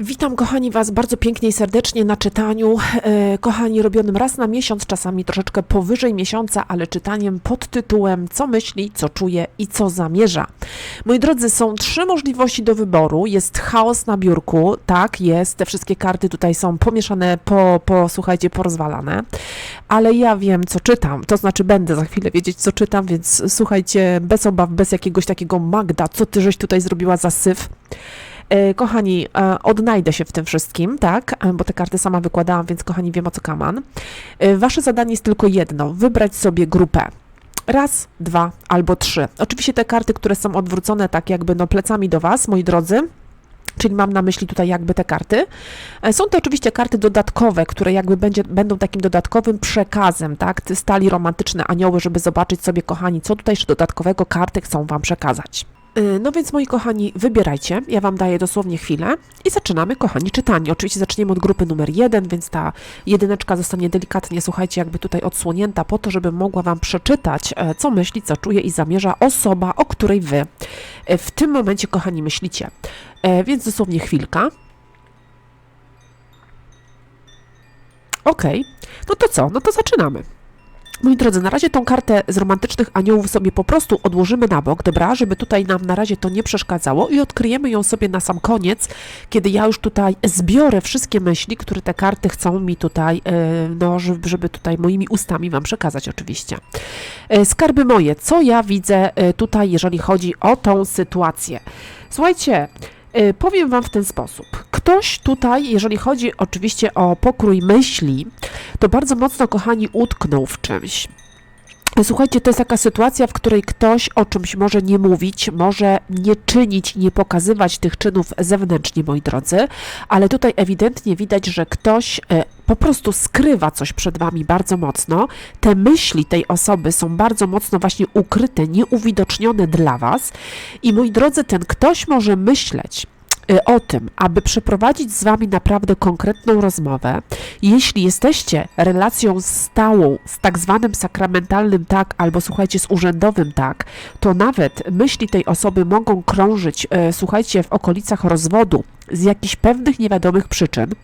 Witam kochani Was bardzo pięknie i serdecznie na czytaniu. E, kochani, robionym raz na miesiąc, czasami troszeczkę powyżej miesiąca, ale czytaniem pod tytułem Co myśli, co czuje i co zamierza. Moi drodzy, są trzy możliwości do wyboru. Jest chaos na biurku, tak, jest. Te wszystkie karty tutaj są pomieszane, po, po słuchajcie, porozwalane. Ale ja wiem, co czytam. To znaczy, będę za chwilę wiedzieć, co czytam, więc słuchajcie, bez obaw, bez jakiegoś takiego Magda, co ty żeś tutaj zrobiła za syf. E, Kochani, e, odnajdę się w tym wszystkim, tak, e, bo te karty sama wykładałam, więc kochani, wiem o co kaman. Wasze zadanie jest tylko jedno, wybrać sobie grupę. Raz, dwa albo trzy. Oczywiście te karty, które są odwrócone tak jakby no plecami do Was, moi drodzy, Czyli mam na myśli tutaj jakby te karty. Są to oczywiście karty dodatkowe, które jakby będzie, będą takim dodatkowym przekazem, tak? Stali romantyczne anioły, żeby zobaczyć sobie, kochani, co tutaj jeszcze dodatkowego karty chcą Wam przekazać. Y, No więc moi kochani, wybierajcie. Ja Wam daję dosłownie chwilę i zaczynamy, kochani, czytanie. Oczywiście zaczniemy od grupy numer jeden, więc ta jedyneczka zostanie delikatnie, słuchajcie, jakby tutaj odsłonięta po to, żeby mogła Wam przeczytać, e, co myśli, co czuje i zamierza osoba, o której Wy e, w tym momencie, kochani, myślicie. E, Więc dosłownie chwilka. Okej, no to co? No to zaczynamy. Moi drodzy, na razie tą kartę z romantycznych aniołów sobie po prostu odłożymy na bok, dobra, żeby tutaj nam na razie to nie przeszkadzało i odkryjemy ją sobie na sam koniec, kiedy ja już tutaj zbiorę wszystkie myśli, które te karty chcą mi tutaj, e, no, żeby tutaj moimi ustami Wam przekazać oczywiście. E, Skarby moje, co ja widzę e, tutaj, jeżeli chodzi o tą sytuację? Słuchajcie, powiem Wam w ten sposób. Ktoś tutaj, jeżeli chodzi oczywiście o pokrój myśli, to bardzo mocno, kochani, utknął w czymś. Słuchajcie, to jest taka sytuacja, w której ktoś o czymś może nie mówić, może nie czynić, nie pokazywać tych czynów zewnętrznie, moi drodzy, ale tutaj ewidentnie widać, że ktoś e, po prostu skrywa coś przed wami bardzo mocno. Te myśli tej osoby są bardzo mocno właśnie ukryte, nieuwidocznione dla was. I moi drodzy, ten ktoś może myśleć, o tym, aby przeprowadzić z Wami naprawdę konkretną rozmowę, jeśli jesteście relacją stałą z tak zwanym sakramentalnym tak, albo słuchajcie, z urzędowym tak, to nawet myśli tej osoby mogą krążyć, e, słuchajcie, w okolicach rozwodu z jakichś pewnych niewiadomych przyczyn.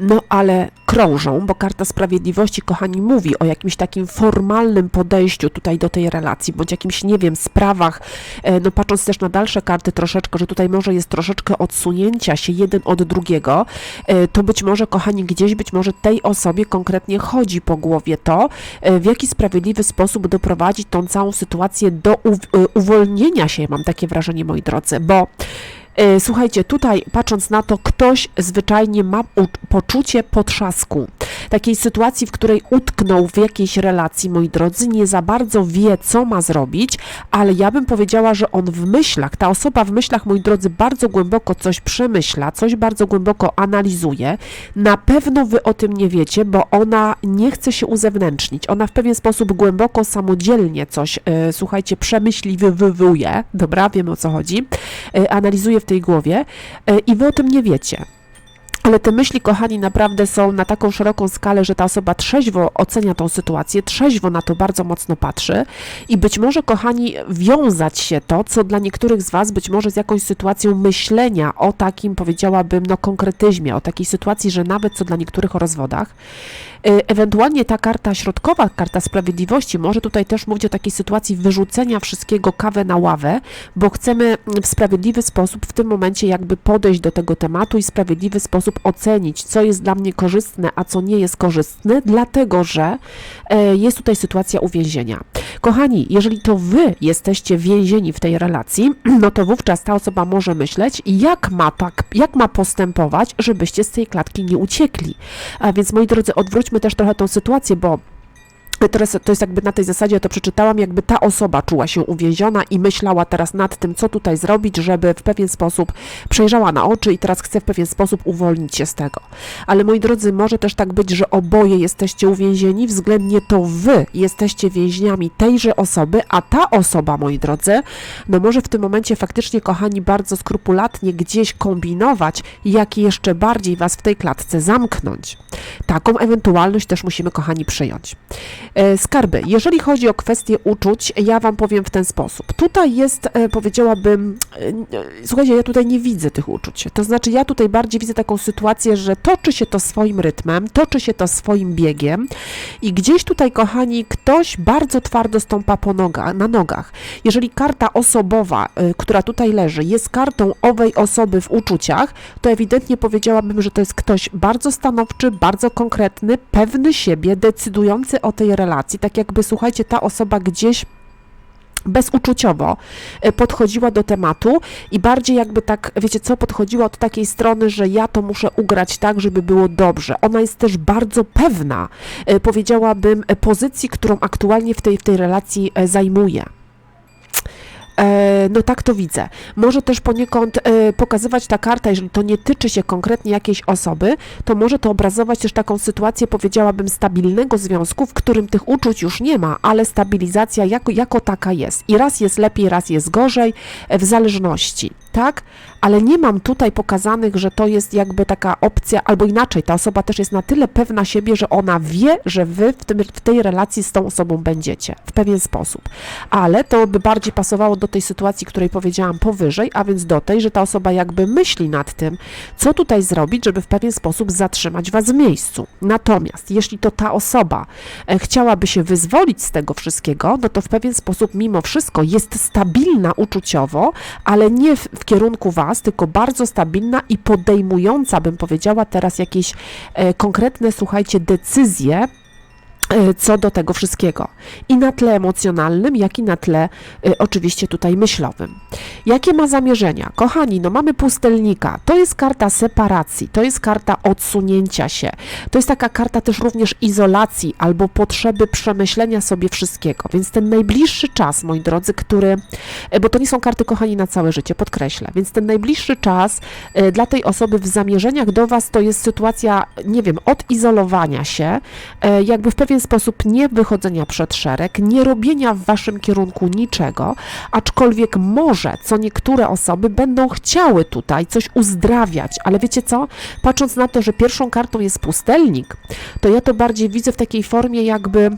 No ale krążą, bo karta sprawiedliwości, kochani, mówi o jakimś takim formalnym podejściu tutaj do tej relacji, bądź jakimś, nie wiem, sprawach, e, no patrząc też na dalsze karty troszeczkę, że tutaj może jest troszeczkę odsunięcia się jeden od drugiego, e, to być może, kochani, gdzieś być może tej osobie konkretnie chodzi po głowie to, e, w jaki sprawiedliwy sposób doprowadzić tą całą sytuację do uw- uwolnienia się, mam takie wrażenie, moi drodzy, bo Słuchajcie, tutaj patrząc na to, ktoś zwyczajnie ma poczucie potrzasku. Takiej sytuacji, w której utknął w jakiejś relacji, moi drodzy, nie za bardzo wie, co ma zrobić, ale ja bym powiedziała, że on w myślach, ta osoba w myślach, moi drodzy, bardzo głęboko coś przemyśla, coś bardzo głęboko analizuje. Na pewno wy o tym nie wiecie, bo ona nie chce się uzewnętrznić. Ona w pewien sposób głęboko, samodzielnie coś, e, słuchajcie, przemyśliwywuje, dobra, wiemy o co chodzi, e, analizuje w tej głowie e, i wy o tym nie wiecie. Ale te myśli, kochani, naprawdę są na taką szeroką skalę, że ta osoba trzeźwo ocenia tą sytuację, trzeźwo na to bardzo mocno patrzy i być może, kochani, wiązać się to, co dla niektórych z Was być może z jakąś sytuacją myślenia o takim, powiedziałabym, no konkretyzmie, o takiej sytuacji, że nawet co dla niektórych o rozwodach. E, Ewentualnie ta karta środkowa, karta sprawiedliwości, może tutaj też mówić o takiej sytuacji wyrzucenia wszystkiego kawę na ławę, bo chcemy w sprawiedliwy sposób w tym momencie jakby podejść do tego tematu i sprawiedliwy sposób ocenić, co jest dla mnie korzystne, a co nie jest korzystne, dlatego że e, jest tutaj sytuacja uwięzienia. Kochani, jeżeli to wy jesteście więzieni w tej relacji, no to wówczas ta osoba może myśleć, jak ma tak, jak ma postępować, żebyście z tej klatki nie uciekli. A więc moi drodzy, odwróćmy też trochę tą sytuację, bo Teraz to jest jakby na tej zasadzie, ja to przeczytałam, jakby ta osoba czuła się uwięziona i myślała teraz nad tym, co tutaj zrobić, żeby w pewien sposób przejrzała na oczy i teraz chce w pewien sposób uwolnić się z tego. Ale moi drodzy, może też tak być, że oboje jesteście uwięzieni, względnie to wy jesteście więźniami tejże osoby, a ta osoba, moi drodzy, no może w tym momencie faktycznie, kochani, bardzo skrupulatnie gdzieś kombinować, jak jeszcze bardziej was w tej klatce zamknąć. Taką ewentualność też musimy, kochani, przyjąć. E, Skarby, jeżeli chodzi o kwestię uczuć, ja Wam powiem w ten sposób. Tutaj jest, e, powiedziałabym, e, słuchajcie, ja tutaj nie widzę tych uczuć. To znaczy, ja tutaj bardziej widzę taką sytuację, że toczy się to swoim rytmem, toczy się to swoim biegiem i gdzieś tutaj, kochani, ktoś bardzo twardo stąpa po noga, na nogach. Jeżeli karta osobowa, która tutaj leży, jest kartą owej osoby w uczuciach, to ewidentnie powiedziałabym, że to jest ktoś bardzo stanowczy, bardzo konkretny, pewny siebie, decydujący o tej relacji. Tak jakby, słuchajcie, ta osoba gdzieś bezuczuciowo e, podchodziła do tematu i bardziej jakby tak, wiecie co, podchodziła od takiej strony, że ja to muszę ugrać tak, żeby było dobrze. Ona jest też bardzo pewna, e, powiedziałabym, e, pozycji, którą aktualnie w tej, w tej relacji zajmuje. E, No tak to widzę. Może też poniekąd e, pokazywać ta karta, jeżeli to nie tyczy się konkretnie jakiejś osoby, to może to obrazować też taką sytuację, powiedziałabym, stabilnego związku, w którym tych uczuć już nie ma, ale stabilizacja jako, jako taka jest. I raz jest lepiej, raz jest gorzej, e, w zależności, tak? Ale nie mam tutaj pokazanych, że to jest jakby taka opcja, albo inaczej, ta osoba też jest na tyle pewna siebie, że ona wie, że wy w, tym, w tej relacji z tą osobą będziecie w pewien sposób. Ale to by bardziej pasowało do tej sytuacji, której powiedziałam powyżej, a więc do tej, że ta osoba jakby myśli nad tym, co tutaj zrobić, żeby w pewien sposób zatrzymać was w miejscu. Natomiast jeśli to ta osoba e, chciałaby się wyzwolić z tego wszystkiego, no to w pewien sposób mimo wszystko jest stabilna uczuciowo, ale nie w, w kierunku was, tylko bardzo stabilna i podejmująca, bym powiedziała teraz jakieś e, konkretne, słuchajcie, decyzje, co do tego wszystkiego. I na tle emocjonalnym, jak i na tle e, oczywiście tutaj myślowym. Jakie ma zamierzenia? Kochani, no mamy pustelnika. To jest karta separacji, to jest karta odsunięcia się. To jest taka karta też również izolacji albo potrzeby przemyślenia sobie wszystkiego. Więc ten najbliższy czas, moi drodzy, który, e, bo to nie są karty, kochani, na całe życie, podkreślę. Więc ten najbliższy czas e, dla tej osoby w zamierzeniach do Was to jest sytuacja, nie wiem, odizolowania się, e, jakby w pewien sposób nie wychodzenia przed szereg, nie robienia w Waszym kierunku niczego, aczkolwiek może co niektóre osoby będą chciały tutaj coś uzdrawiać, ale wiecie co? Patrząc na to, że pierwszą kartą jest pustelnik, to ja to bardziej widzę w takiej formie jakby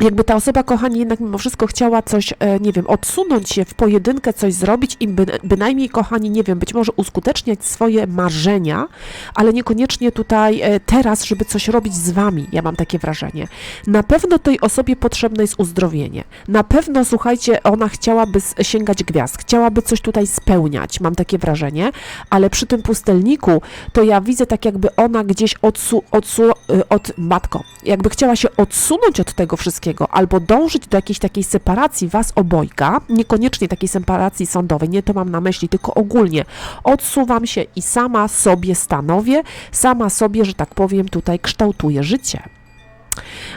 jakby ta osoba, kochani, jednak mimo wszystko chciała coś, e, nie wiem, odsunąć się w pojedynkę, coś zrobić i by, bynajmniej, kochani, nie wiem, być może uskuteczniać swoje marzenia, ale niekoniecznie tutaj e, teraz, żeby coś robić z wami, ja mam takie wrażenie. Na pewno tej osobie potrzebne jest uzdrowienie. Na pewno, słuchajcie, ona chciałaby sięgać gwiazd, chciałaby coś tutaj spełniać, mam takie wrażenie, ale przy tym pustelniku to ja widzę tak jakby ona gdzieś odsu, odsu, y, od matko, jakby chciała się odsunąć od tego wszystkiego, albo dążyć do jakiejś takiej separacji was obojga, niekoniecznie takiej separacji sądowej, nie to mam na myśli, tylko ogólnie odsuwam się i sama sobie stanowię, sama sobie, że tak powiem, tutaj kształtuję życie.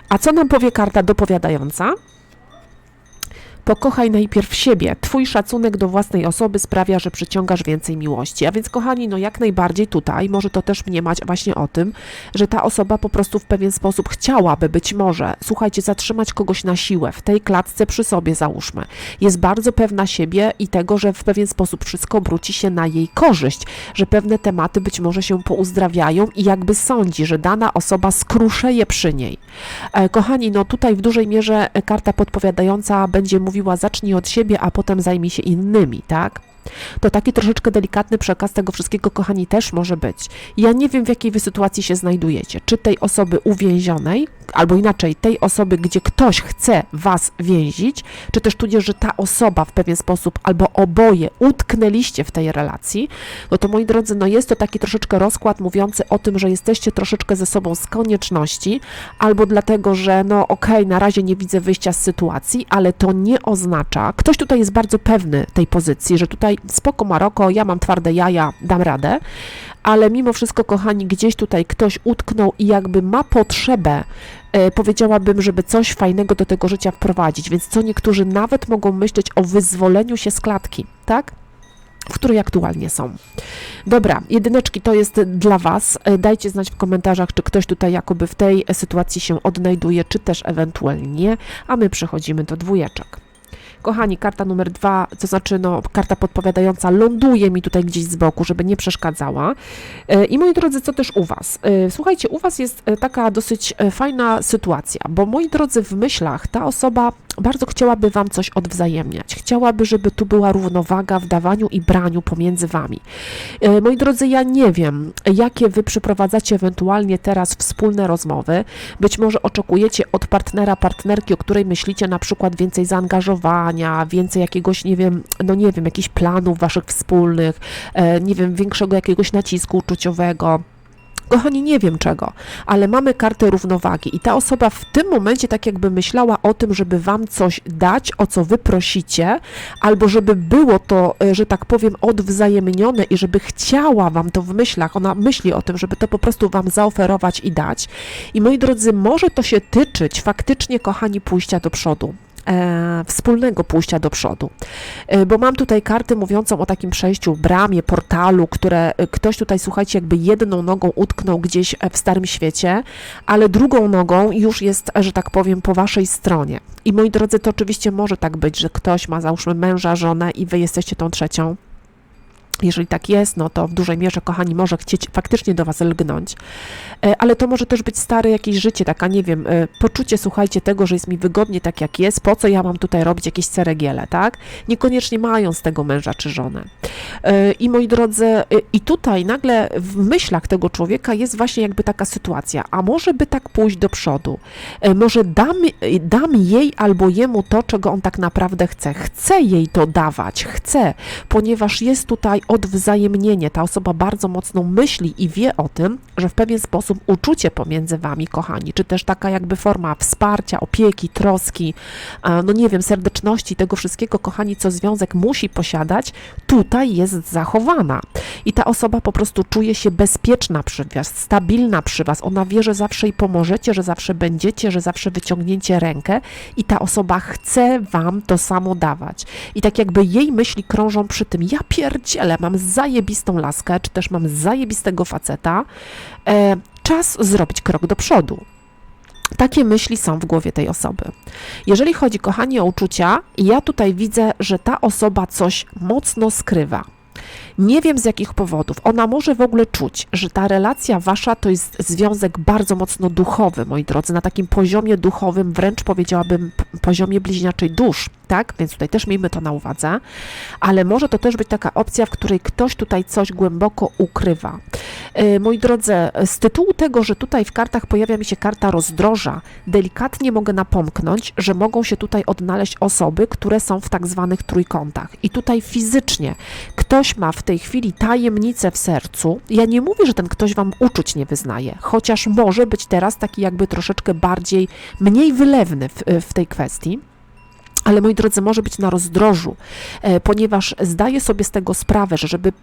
A co nam powie karta dopowiadająca? Pokochaj najpierw siebie. Twój szacunek do własnej osoby sprawia, że przyciągasz więcej miłości. A więc, kochani, no jak najbardziej tutaj może to też mniemać właśnie o tym, że ta osoba po prostu w pewien sposób chciałaby być może, słuchajcie, zatrzymać kogoś na siłę, w tej klatce przy sobie załóżmy. Jest bardzo pewna siebie i tego, że w pewien sposób wszystko obróci się na jej korzyść, że pewne tematy być może się pouzdrawiają i jakby sądzi, że dana osoba skruszeje przy niej. E, Kochani, no tutaj w dużej mierze karta podpowiadająca będzie mówiła zacznij od siebie, a potem zajmij się innymi, tak? To taki troszeczkę delikatny przekaz tego wszystkiego, kochani, też może być. Ja nie wiem, w jakiej wy sytuacji się znajdujecie. Czy tej osoby uwięzionej, albo inaczej, tej osoby, gdzie ktoś chce was więzić, czy też tudzież, że ta osoba w pewien sposób, albo oboje utknęliście w tej relacji, no to moi drodzy, no jest to taki troszeczkę rozkład mówiący o tym, że jesteście troszeczkę ze sobą z konieczności, albo dlatego, że no okej, na razie nie widzę wyjścia z sytuacji, ale to nie oznacza, ktoś tutaj jest bardzo pewny tej pozycji, że tutaj spoko Maroko, ja mam twarde jaja, dam radę, ale mimo wszystko, kochani, gdzieś tutaj ktoś utknął i jakby ma potrzebę, e, powiedziałabym, żeby coś fajnego do tego życia wprowadzić, więc co niektórzy nawet mogą myśleć o wyzwoleniu się z klatki, tak? w której aktualnie są. Dobra, jedyneczki to jest dla Was. E, Dajcie znać w komentarzach, czy ktoś tutaj jakoby w tej sytuacji się odnajduje, czy też ewentualnie nie, a my przechodzimy do dwójeczek. Kochani, karta numer dwa, to znaczy no, karta podpowiadająca ląduje mi tutaj gdzieś z boku, żeby nie przeszkadzała. E, I moi drodzy, co też u Was? E, Słuchajcie, u Was jest e, taka dosyć fajna sytuacja, bo moi drodzy, w myślach ta osoba bardzo chciałaby Wam coś odwzajemniać. Chciałaby, żeby tu była równowaga w dawaniu i braniu pomiędzy Wami. Moi drodzy, ja nie wiem, jakie Wy przeprowadzacie ewentualnie teraz wspólne rozmowy. Być może oczekujecie od partnera, partnerki, o której myślicie na przykład więcej zaangażowania, więcej jakiegoś, nie wiem, no nie wiem, jakichś planów Waszych wspólnych, e, nie wiem, większego jakiegoś nacisku uczuciowego. Kochani, nie wiem czego, ale mamy kartę równowagi i ta osoba w tym momencie tak jakby myślała o tym, żeby wam coś dać, o co wy prosicie, albo żeby było to, e, że tak powiem, odwzajemnione i żeby chciała wam to w myślach, ona myśli o tym, żeby to po prostu wam zaoferować i dać. I moi drodzy, może to się tyczyć faktycznie, kochani, pójścia do przodu wspólnego pójścia do przodu. E, bo mam tutaj kartę mówiącą o takim przejściu, bramie, portalu, które e, ktoś tutaj, słuchajcie, jakby jedną nogą utknął gdzieś e, w Starym Świecie, ale drugą nogą już jest, e, że tak powiem, po waszej stronie. I moi drodzy, to oczywiście może tak być, że ktoś ma, załóżmy, męża, żonę i wy jesteście tą trzecią. Jeżeli tak jest, no to w dużej mierze, kochani, może chcieć faktycznie do Was lgnąć, E, ale to może też być stare jakieś życie, taka, nie wiem, e, poczucie, słuchajcie, tego, że jest mi wygodnie tak, jak jest, po co ja mam tutaj robić jakieś ceregiele, tak? Niekoniecznie mając tego męża czy żonę. E, I moi drodzy, i tutaj nagle w myślach tego człowieka jest właśnie jakby taka sytuacja, a może by tak pójść do przodu, może dam, dam jej albo jemu to, czego on tak naprawdę chce. Chcę jej to dawać, chcę, ponieważ jest tutaj odwzajemnienie. Ta osoba bardzo mocno myśli i wie o tym, że w pewien sposób uczucie pomiędzy wami, kochani, czy też taka jakby forma wsparcia, opieki, troski, a, no nie wiem, serdeczności, tego wszystkiego, kochani, co związek musi posiadać, tutaj jest zachowana. I ta osoba po prostu czuje się bezpieczna przy was, stabilna przy was. Ona wie, że zawsze jej pomożecie, że zawsze będziecie, że zawsze wyciągnięcie rękę i ta osoba chce wam to samo dawać. I tak jakby jej myśli krążą przy tym, ja pierdzielę, mam zajebistą laskę, czy też mam zajebistego faceta, e, czas zrobić krok do przodu. Takie myśli są w głowie tej osoby. Jeżeli chodzi, kochani, o uczucia, ja tutaj widzę, że ta osoba coś mocno skrywa. Nie wiem z jakich powodów. Ona może w ogóle czuć, że ta relacja wasza to jest związek bardzo mocno duchowy, moi drodzy, na takim poziomie duchowym, wręcz powiedziałabym poziomie bliźniaczej dusz, tak? Więc tutaj też miejmy to na uwadze, ale może to też być taka opcja, w której ktoś tutaj coś głęboko ukrywa. E, Moi drodzy, z tytułu tego, że tutaj w kartach pojawia mi się karta rozdroża, delikatnie mogę napomknąć, że mogą się tutaj odnaleźć osoby, które są w tak zwanych trójkątach. I tutaj fizycznie ktoś ma w tej chwili tajemnicę w sercu. Ja nie mówię, że ten ktoś wam uczuć nie wyznaje, chociaż może być teraz taki jakby troszeczkę bardziej, mniej wylewny w, w tej kwestii. Ale moi drodzy, może być na rozdrożu, e, ponieważ zdaję sobie z tego sprawę, że żeby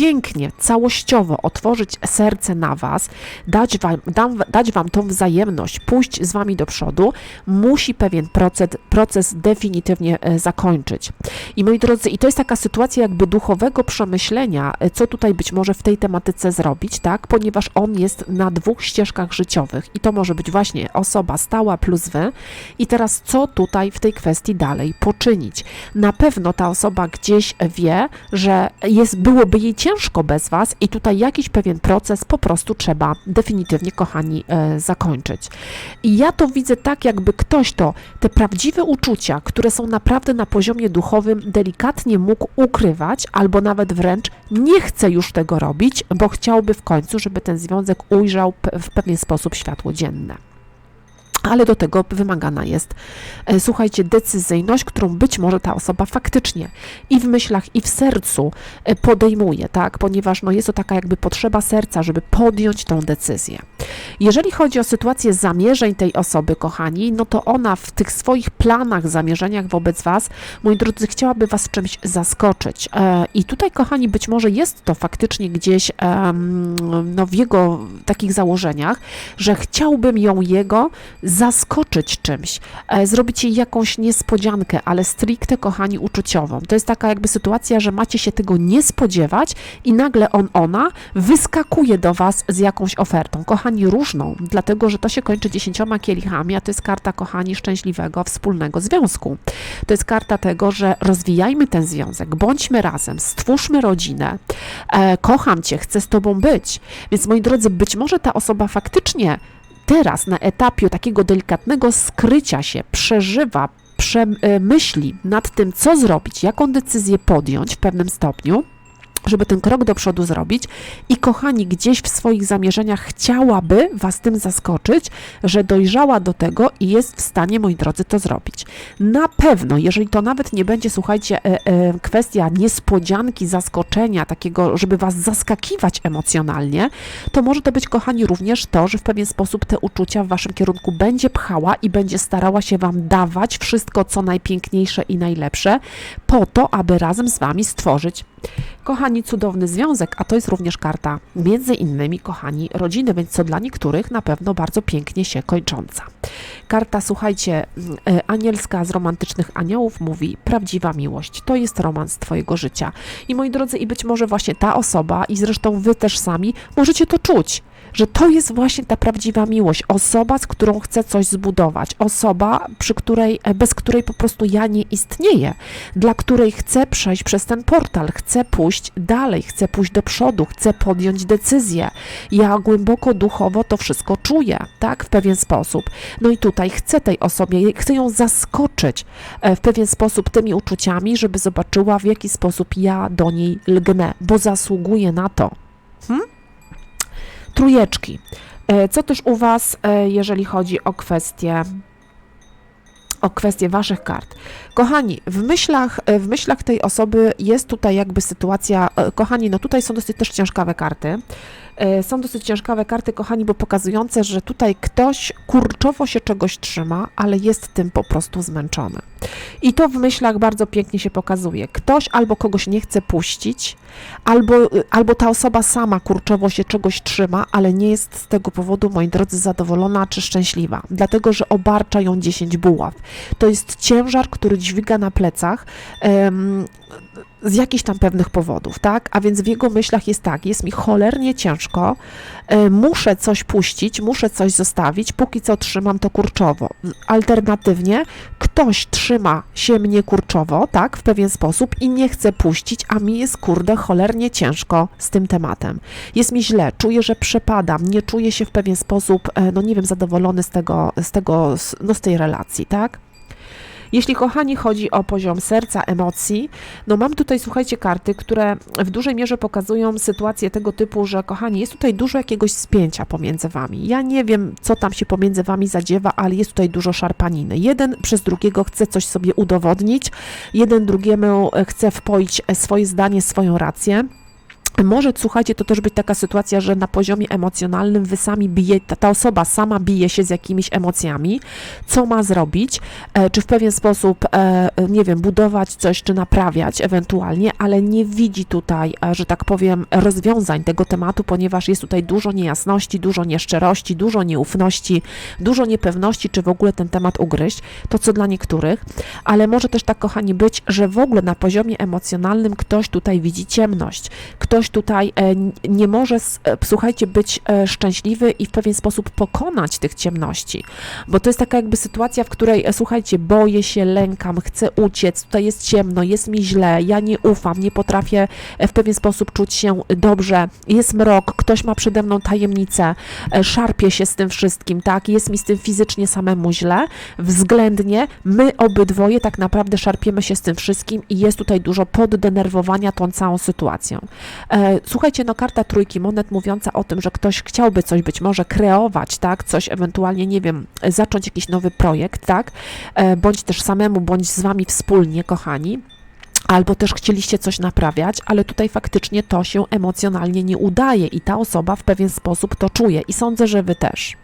pięknie, całościowo otworzyć serce na Was, dać wam, dam, dać wam tą wzajemność, pójść z Wami do przodu, musi pewien proces, proces definitywnie e, zakończyć. I moi drodzy, i to jest taka sytuacja jakby duchowego przemyślenia, e, co tutaj być może w tej tematyce zrobić, tak? Ponieważ on jest na dwóch ścieżkach życiowych i to może być właśnie osoba stała plus Wy i teraz co tutaj w tej kwestii dalej poczynić? Na pewno ta osoba gdzieś wie, że jest, byłoby jej ciężko bez Was i tutaj jakiś pewien proces po prostu trzeba definitywnie, kochani, e, zakończyć. I ja to widzę tak, jakby ktoś to, te prawdziwe uczucia, które są naprawdę na poziomie duchowym, delikatnie mógł ukrywać, albo nawet wręcz nie chce już tego robić, bo chciałby w końcu, żeby ten związek ujrzał w pewien sposób światło dzienne. Ale do tego wymagana jest, e, słuchajcie, decyzyjność, którą być może ta osoba faktycznie i w myślach, i w sercu e, podejmuje, tak? Ponieważ no, jest to taka jakby potrzeba serca, żeby podjąć tą decyzję. Jeżeli chodzi o sytuację zamierzeń tej osoby, kochani, no to ona w tych swoich planach, zamierzeniach wobec Was, moi drodzy, chciałaby Was czymś zaskoczyć. E, I tutaj, kochani, być może jest to faktycznie gdzieś no, w jego takich założeniach, że chciałbym ją jego zaskoczyć czymś, e, zrobić jej jakąś niespodziankę, ale stricte, kochani, uczuciową. To jest taka jakby sytuacja, że macie się tego nie spodziewać i nagle on, ona wyskakuje do Was z jakąś ofertą. Kochani, kochani, różną, dlatego że to się kończy dziesięcioma kielichami, a to jest karta, kochani, szczęśliwego, wspólnego związku. To jest karta tego, że rozwijajmy ten związek, bądźmy razem, stwórzmy rodzinę, e, kocham cię, chcę z tobą być. Więc moi drodzy, być może ta osoba faktycznie teraz na etapie takiego delikatnego skrycia się przeżywa, przemyśli nad tym, co zrobić, jaką decyzję podjąć w pewnym stopniu, żeby ten krok do przodu zrobić i kochani, gdzieś w swoich zamierzeniach chciałaby Was tym zaskoczyć, że dojrzała do tego i jest w stanie, moi drodzy, to zrobić. Na pewno, jeżeli to nawet nie będzie, słuchajcie, e, e, kwestia niespodzianki, zaskoczenia, takiego, żeby Was zaskakiwać emocjonalnie, to może to być, kochani, również to, że w pewien sposób te uczucia w Waszym kierunku będzie pchała i będzie starała się Wam dawać wszystko, co najpiękniejsze i najlepsze, po to, aby razem z Wami stworzyć Kochani, cudowny związek, a to jest również karta między innymi, kochani, rodziny, więc co dla niektórych na pewno bardzo pięknie się kończąca. Karta, słuchajcie, e, anielska z romantycznych aniołów mówi prawdziwa miłość. To jest romans Twojego życia. I moi drodzy, i być może właśnie ta osoba, i zresztą Wy też sami, możecie to czuć że to jest właśnie ta prawdziwa miłość. Osoba, z którą chcę coś zbudować. Osoba, przy której, e, bez której po prostu ja nie istnieję. Dla której chcę przejść przez ten portal. Chcę pójść dalej, chcę pójść do przodu, chcę podjąć decyzję. Ja głęboko duchowo to wszystko czuję, tak, w pewien sposób. No i tutaj chcę tej osobie, chcę ją zaskoczyć e, w pewien sposób tymi uczuciami, żeby zobaczyła, w jaki sposób ja do niej lgnę, bo zasługuję na to. Hmm? Trójeczki. E, co też u Was, e, jeżeli chodzi o kwestie o kwestie waszych kart. Kochani, w myślach, e, w myślach tej osoby jest tutaj jakby sytuacja, kochani, no tutaj są dosyć też ciężkawe karty. Są dosyć ciężkawe karty, kochani, bo pokazujące, że tutaj ktoś kurczowo się czegoś trzyma, ale jest tym po prostu zmęczony. I to w myślach bardzo pięknie się pokazuje. Ktoś albo kogoś nie chce puścić, albo, albo ta osoba sama kurczowo się czegoś trzyma, ale nie jest z tego powodu, moi drodzy, zadowolona czy szczęśliwa, dlatego że obarcza ją 10 buław. To jest ciężar, który dźwiga na plecach. Um, z jakichś tam pewnych powodów, tak? A więc w jego myślach jest tak, jest mi cholernie ciężko, e, muszę coś puścić, muszę coś zostawić, póki co trzymam to kurczowo. Alternatywnie ktoś trzyma się mnie kurczowo, tak, w pewien sposób i nie chce puścić, a mi jest kurde cholernie ciężko z tym tematem. Jest mi źle, czuję, że przepadam, nie czuję się w pewien sposób, e, no nie wiem, zadowolony z tego, z tego, no z tej relacji, tak? Jeśli, kochani, chodzi o poziom serca, emocji, no mam tutaj, słuchajcie, karty, które w dużej mierze pokazują sytuację tego typu, że, kochani, jest tutaj dużo jakiegoś spięcia pomiędzy wami. Ja nie wiem, co tam się pomiędzy wami zadziewa, ale jest tutaj dużo szarpaniny. Jeden przez drugiego chce coś sobie udowodnić, jeden drugiemu chce wpoić swoje zdanie, swoją rację. Może, słuchajcie, to też być taka sytuacja, że na poziomie emocjonalnym wy sami bije, ta, ta, osoba sama bije się z jakimiś emocjami, co ma zrobić, e, czy w pewien sposób, e, nie wiem, budować coś, czy naprawiać ewentualnie, ale nie widzi tutaj, e, że tak powiem, rozwiązań tego tematu, ponieważ jest tutaj dużo niejasności, dużo nieszczerości, dużo nieufności, dużo niepewności, czy w ogóle ten temat ugryźć, to co dla niektórych, ale może też tak, kochani, być, że w ogóle na poziomie emocjonalnym ktoś tutaj widzi ciemność, ktoś tutaj e, nie może, e, słuchajcie, być e, szczęśliwy i w pewien sposób pokonać tych ciemności, bo to jest taka jakby sytuacja, w której, słuchajcie, boję się, lękam, chcę uciec, tutaj jest ciemno, jest mi źle, ja nie ufam, nie potrafię w pewien sposób czuć się dobrze, jest mrok, ktoś ma przede mną tajemnicę, szarpie się z tym wszystkim, tak, jest mi z tym fizycznie samemu źle, względnie my obydwoje tak naprawdę szarpiemy się z tym wszystkim i jest tutaj dużo poddenerwowania tą całą sytuacją. E, słuchajcie, no karta trójki monet mówiąca o tym, że ktoś chciałby coś być może kreować, tak, coś ewentualnie, nie wiem, zacząć jakiś nowy projekt, tak, e, bądź też samemu, bądź z wami wspólnie, kochani. Albo też chcieliście coś naprawiać, ale tutaj faktycznie to się emocjonalnie nie udaje i ta osoba w pewien sposób to czuje i sądzę, że wy też.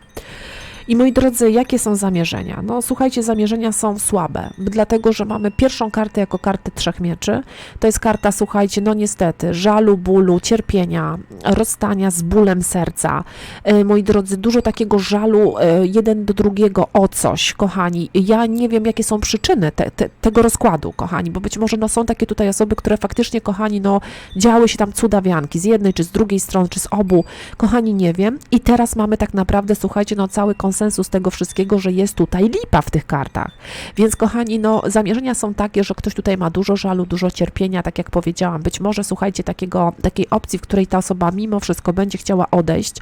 I moi drodzy, jakie są zamierzenia? No słuchajcie, zamierzenia są słabe, dlatego że mamy pierwszą kartę jako kartę trzech mieczy. To jest karta, słuchajcie, no niestety, żalu, bólu, cierpienia, rozstania z bólem serca. E, moi drodzy, dużo takiego żalu e, jeden do drugiego o coś, kochani. Ja nie wiem, jakie są przyczyny te, te, tego rozkładu, kochani, bo być może no, są takie tutaj osoby, które faktycznie, kochani, no działy się tam cudawianki z jednej czy z drugiej strony, czy z obu. Kochani, nie wiem. I teraz mamy tak naprawdę, słuchajcie, no cały konsensus tego wszystkiego, że jest tutaj lipa w tych kartach. Więc, kochani, no zamierzenia są takie, że ktoś tutaj ma dużo żalu, dużo cierpienia, tak jak powiedziałam. Być może, słuchajcie, takiego, takiej opcji, w której ta osoba mimo wszystko będzie chciała odejść,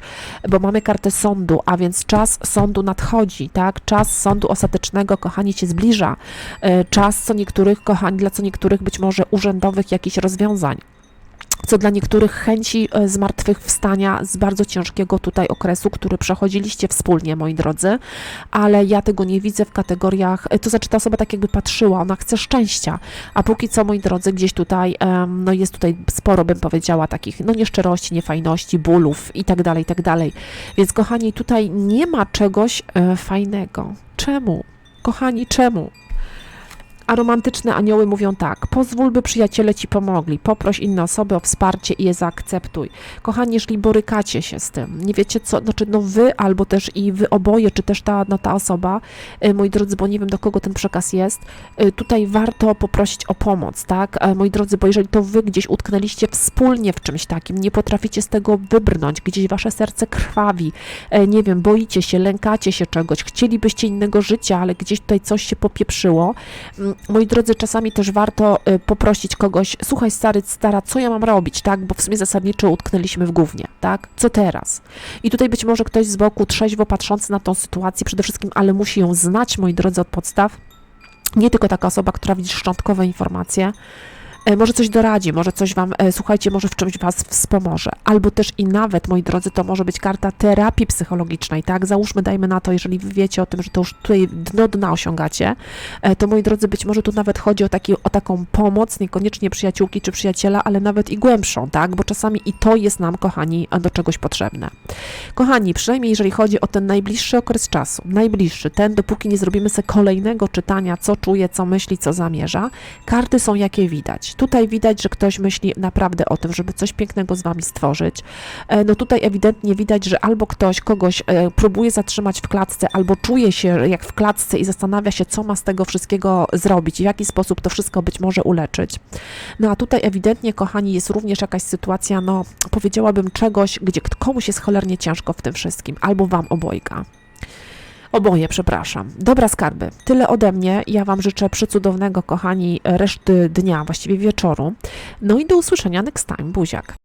bo mamy kartę sądu, a więc czas sądu nadchodzi, tak? Czas sądu ostatecznego, kochani, się zbliża. E, Czas co niektórych, kochani, dla co niektórych być może urzędowych jakichś rozwiązań co dla niektórych chęci e, zmartwychwstania z bardzo ciężkiego tutaj okresu, który przechodziliście wspólnie, moi drodzy, ale ja tego nie widzę w kategoriach, e, to znaczy ta osoba tak jakby patrzyła, ona chce szczęścia, a póki co, moi drodzy, gdzieś tutaj, no jest tutaj sporo, bym powiedziała, takich, no nieszczerości, niefajności, bólów i tak dalej, i tak dalej. Więc, kochani, tutaj nie ma czegoś e, fajnego. Czemu? Kochani, czemu? A romantyczne anioły mówią tak: pozwól, by przyjaciele ci pomogli, poproś inne osoby o wsparcie i je zaakceptuj. Kochani, jeżeli borykacie się z tym, nie wiecie co, znaczy no wy albo też i wy oboje, czy też ta, no ta osoba, y, moi drodzy, bo nie wiem do kogo ten przekaz jest, y, tutaj warto poprosić o pomoc, tak? E, Moi drodzy, bo jeżeli to wy gdzieś utknęliście wspólnie w czymś takim, nie potraficie z tego wybrnąć, gdzieś wasze serce krwawi, nie wiem, boicie się, lękacie się czegoś, chcielibyście innego życia, ale gdzieś tutaj coś się popieprzyło, Mm, moi drodzy, czasami też warto y, poprosić kogoś, słuchaj stary, stara, co ja mam robić, tak, bo w sumie zasadniczo utknęliśmy w gównie, tak, co teraz? I tutaj być może ktoś z boku trzeźwo patrzący na tą sytuację przede wszystkim, ale musi ją znać, moi drodzy, od podstaw, nie tylko taka osoba, która widzi szczątkowe informacje, może coś doradzi, może coś wam, e, słuchajcie, może w czymś was wspomoże. Albo też i nawet, moi drodzy, to może być karta terapii psychologicznej, tak? Załóżmy, dajmy na to, jeżeli wiecie o tym, że to już tutaj dno dna osiągacie, e, to moi drodzy, być może tu nawet chodzi o, taki, o taką pomoc, niekoniecznie przyjaciółki czy przyjaciela, ale nawet i głębszą, tak? Bo czasami i to jest nam, kochani, do czegoś potrzebne. Kochani, przynajmniej jeżeli chodzi o ten najbliższy okres czasu, najbliższy, ten, dopóki nie zrobimy sobie kolejnego czytania, co czuje, co myśli, co zamierza, karty są jakie widać. Tutaj widać, że ktoś myśli naprawdę o tym, żeby coś pięknego z wami stworzyć. E, No tutaj ewidentnie widać, że albo ktoś kogoś e, próbuje zatrzymać w klatce, albo czuje się jak w klatce i zastanawia się, co ma z tego wszystkiego zrobić i w jaki sposób to wszystko być może uleczyć. No a tutaj ewidentnie, kochani, jest również jakaś sytuacja, no powiedziałabym czegoś, gdzie komuś jest cholernie ciężko w tym wszystkim, albo wam obojga. Oboje, przepraszam. Dobra, skarby. Tyle ode mnie. Ja Wam życzę przecudownego, kochani, reszty dnia, właściwie wieczoru. No i do usłyszenia next time. Buziak.